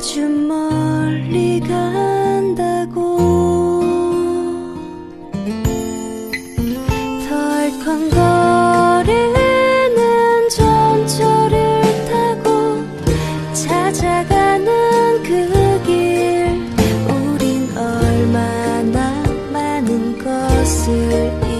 아주 멀리 간다고. 덜컹거리는 전철을 타고 찾아가는 그 길. 우린 얼마나 많은 것을